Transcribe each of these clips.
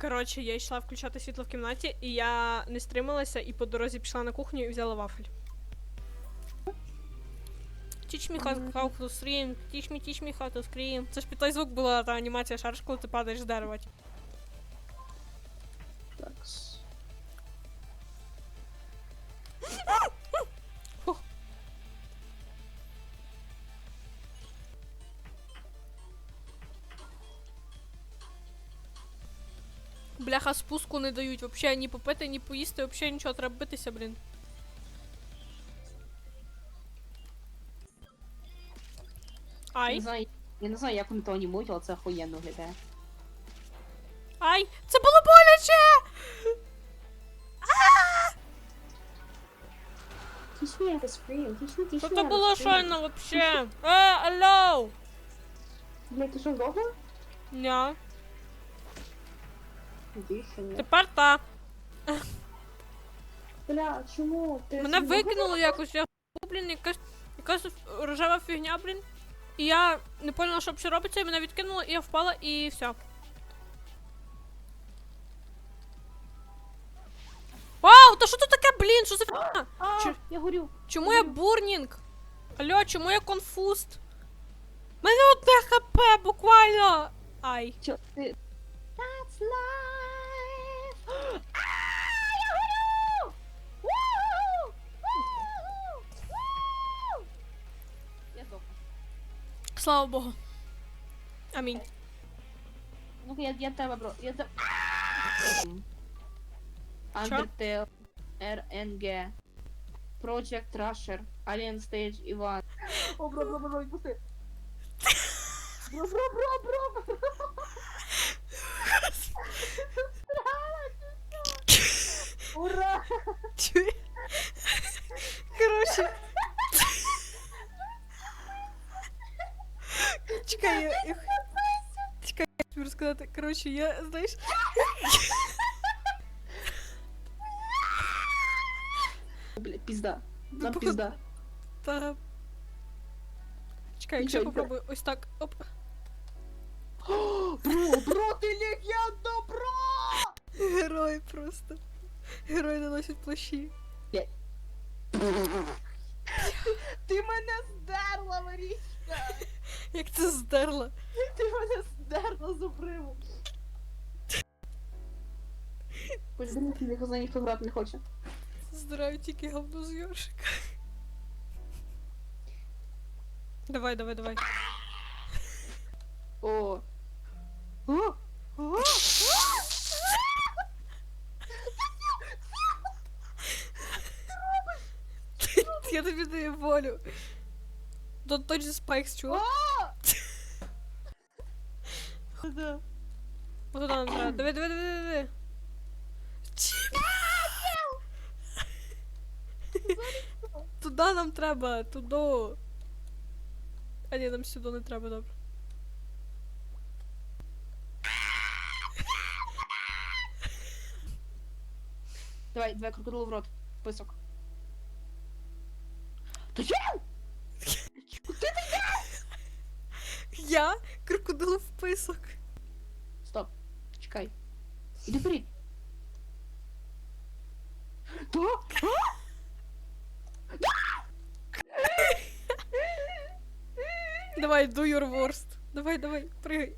Коротше, я йшла включати світло в кімнаті, і я не стрималася і по дорозі пішла на кухню і взяла вафель. Teach me how, how to scream, teach me, teach me how to scream. Це ж під той звук була та анімація шарш, коли ти падаєш з дерева. Бляха, спуску не дають, вообще ні попити, ні поїсти, вообще нічого, треба битися, блін. Я не знаю, я не знаю, як вони то анімують, але це охуєнно виглядає. ай, це було боляче! Teach me how to scream, teach me, teach Що me це how to було scream. щойно вообще? Е, алло! Блядь, ти що, здохла? Ня, Що ні. тепер та. Бля, чому? Ти Мене собі викинуло якось, я блін, якась, якась рожева фігня, блін. І я не поняла, що взагалі робиться, і мене відкинуло, і я впала, і все. Вау, та що тут таке, блін? Що за фігня? А, я горю. Чому я бурнінг? Алло, чому я конфуст? Мене одне хп, буквально. Ай. Чо, ти... That's life! А, я горю! Вау! Вау! Вау! Я здохла. Слава Богу. Амінь. Ну я, я тебе, бро. Я тебе. Undertale, RNG, Project Rusher, Alien Stage Іван. О, бро, бро, бро, відпусти. Бро, бро, бро, бро, бро. Коротше. Чекай, я... я- Чекай, я тобі розказати. Коротше, я, знаєш... Бля, пізда. Нам походу- пізда. Та... Чекай, якщо Нічого, я нічого. попробую ось так. Оп. Бро, бро, ти легенда, бро! Герой просто. Герой наносить плащі. Ти мене здерла, Марічка! Як це здерла. Ти мене здерла з обриву. Блін, ніхто за ніхто грати не хоче. Здираю тільки говно з Йоршика. Давай, давай, давай. О. О. волю. Don't touch the spikes, чувак. Да. Нам треба. Диви, диви, диви, диви. Чіп. Туди нам треба, туди. А ні, нам сюди не треба, добре. Давай, давай крокодилу в рот. Писок. Та що? Я крокодил в писок. Стоп. Чекай. Іди вперед. Та? Давай, do your worst. Давай, давай, пригай.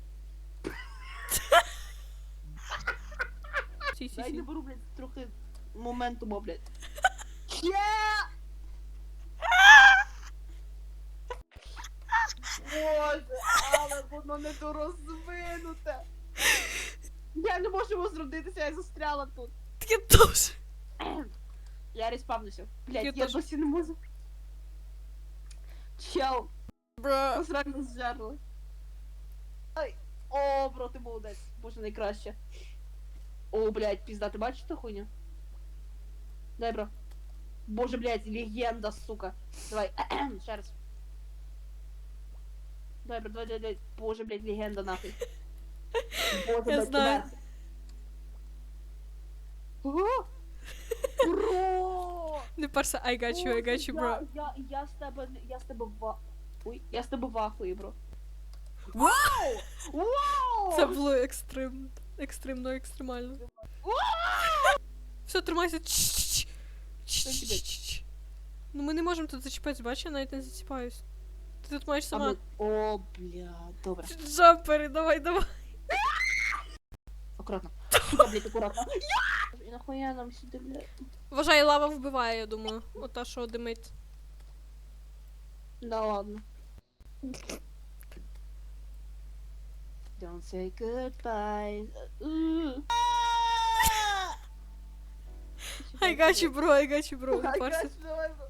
Сі, сі, Дай сі. наберу, блядь, трохи моментуму, блядь. Ще! Боже, але воно не дорозвинуте. Я не можу возродитися, я застряла тут. Я теж. Я респавнуся. Блядь, Я я, теж. досі не можу. Чел, Бра. нас реально зжерли. Ай, о, бро, ти молодець. Боже, найкраще. О, блядь, пізда, ти бачиш ту хуйню? Дай, бро. Боже, блядь, легенда, сука. Давай, ще раз. Давай, бро, давай, давай, давай. Боже, блядь, легенда, нахуй. Боже, Я блядь, знаю. тебе. О! Бро! Не парся, I got you, I got you, bro. Я, я, я з тебе, не- я з тебе в... Ой, я з тебе в ахуї, бро. Вау! Вау! Це було екстремно. Екстремно, екстремально. Все, тримайся. Чш-чш-чш. Чш-чш-чш. Ну ми не можемо тут зачіпатися, бачиш, я навіть не зачіпаюсь. Ти тут маєш А сама. ми- О, бля, добре. Джампери, давай, давай. Аккуратно. Сука, блядь, аккуратно. І нахуя нам сюди, блядь? Вважай, лава вбиває, я думаю. Ота, що димить. Да ладно. Don't say goodbye. Uh. I got you, bro, I got you, bro. I Парся. got you, давай, бро.